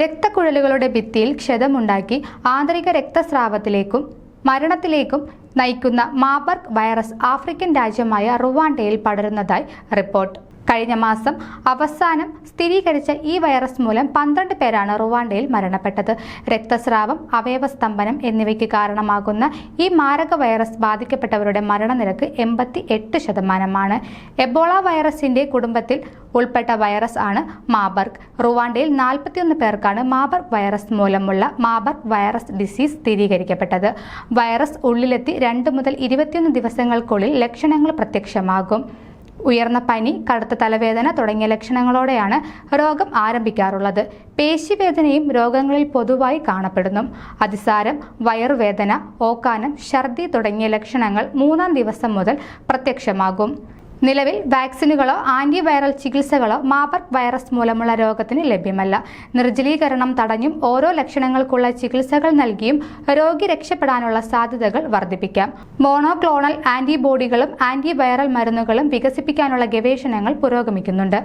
രക്തക്കുഴലുകളുടെ ഭിത്തിയിൽ ക്ഷതമുണ്ടാക്കി ആന്തരിക രക്തസ്രാവത്തിലേക്കും മരണത്തിലേക്കും നയിക്കുന്ന മാബർഗ് വൈറസ് ആഫ്രിക്കൻ രാജ്യമായ റുവാണ്ടയിൽ പടരുന്നതായി റിപ്പോർട്ട്. കഴിഞ്ഞ മാസം അവസാനം സ്ഥിരീകരിച്ച ഈ വൈറസ് മൂലം പന്ത്രണ്ട് പേരാണ് റുവാണ്ടയിൽ മരണപ്പെട്ടത്. രക്തസ്രാവം അവയവസ്തംഭനം എന്നിവയ്ക്ക് കാരണമാകുന്ന ഈ മാരക വൈറസ് ബാധിക്കപ്പെട്ടവരുടെ മരണനിരക്ക് എൺപത്തി എട്ട് ശതമാനമാണ്. എബോള വൈറസിന്റെ കുടുംബത്തിൽ ഉൾപ്പെട്ട വൈറസ് ആണ് മാബർഗ്. റുവാണ്ടയിൽ നാൽപ്പത്തിയൊന്ന് പേർക്കാണ് മാബർഗ് വൈറസ് മൂലമുള്ള മാബർഗ് വൈറസ് ഡിസീസ് സ്ഥിരീകരിക്കപ്പെട്ടത്. വൈറസ് ഉള്ളിലെത്തി രണ്ട് മുതൽ ഇരുപത്തിയൊന്ന് ദിവസങ്ങൾക്കുള്ളിൽ ലക്ഷണങ്ങൾ പ്രത്യക്ഷമാകും. ഉയർന്ന പനി കടുത്ത തലവേദന തുടങ്ങിയ ലക്ഷണങ്ങളോടെയാണ് രോഗം ആരംഭിക്കാറുള്ളത്. പേശിവേദനയും രോഗങ്ങളിൽ പൊതുവായി കാണപ്പെടുന്നു. അതിസാരം വയറുവേദന ഓക്കാനം ഛർദി തുടങ്ങിയ ലക്ഷണങ്ങൾ മൂന്നാം ദിവസം മുതൽ പ്രത്യക്ഷമാകും. നിലവിൽ വാക്സിനുകളോ ആന്റിവൈറൽ ചികിത്സകളോ മാബർഗ് വൈറസ് മൂലമുള്ള രോഗത്തിന് ലഭ്യമല്ല. നിർജലീകരണം തടഞ്ഞും ഓരോ ലക്ഷണങ്ങൾക്കുള്ള ചികിത്സകൾ നൽകിയും രോഗി രക്ഷപ്പെടാനുള്ള സാധ്യതകൾ വർദ്ധിപ്പിക്കാം. മോണോക്ലോണൽ ആന്റിബോഡികളും ആന്റിവൈറൽ മരുന്നുകളും വികസിപ്പിക്കാനുള്ള ഗവേഷണങ്ങൾ പുരോഗമിക്കുന്നുണ്ട്.